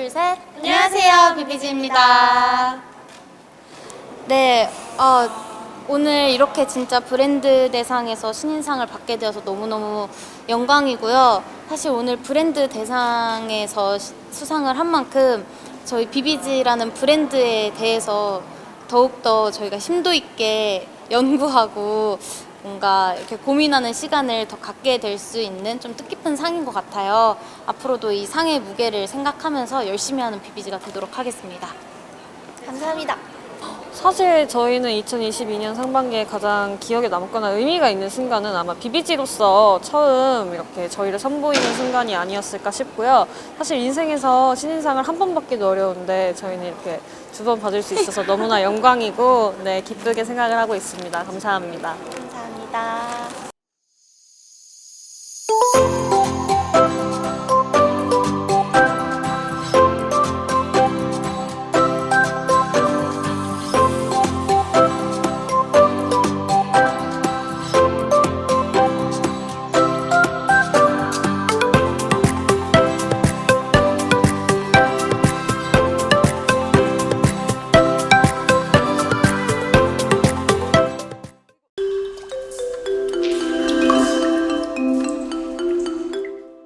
둘, 셋. 안녕하세요. 비비지입니다. 네, 어, 오늘 이렇게 진짜 브랜드 대상에서 신인상을 받게 되어서 너무너무 영광이고요. 사실 오늘 브랜드 대상에서 시- 수상을 한 만큼 저희 비비지라는 브랜드에 대해서 더욱더 저희가 심도 있게 연구하고 뭔가 이렇게 고민하는 시간을 더 갖게 될 수 있는 좀 뜻깊은 상인 것 같아요. 앞으로도 이 상의 무게를 생각하면서 열심히 하는 비비지가 되도록 하겠습니다. 감사합니다. 사실 저희는 2022년 상반기에 가장 기억에 남거나 의미가 있는 순간은 아마 비비지로서 처음 이렇게 저희를 선보이는 순간이 아니었을까 싶고요. 사실 인생에서 신인상을 한 번 받기도 어려운데 저희는 이렇게 두 번 받을 수 있어서 너무나 영광이고 네, 기쁘게 생각을 하고 있습니다. 감사합니다. 감사합니다.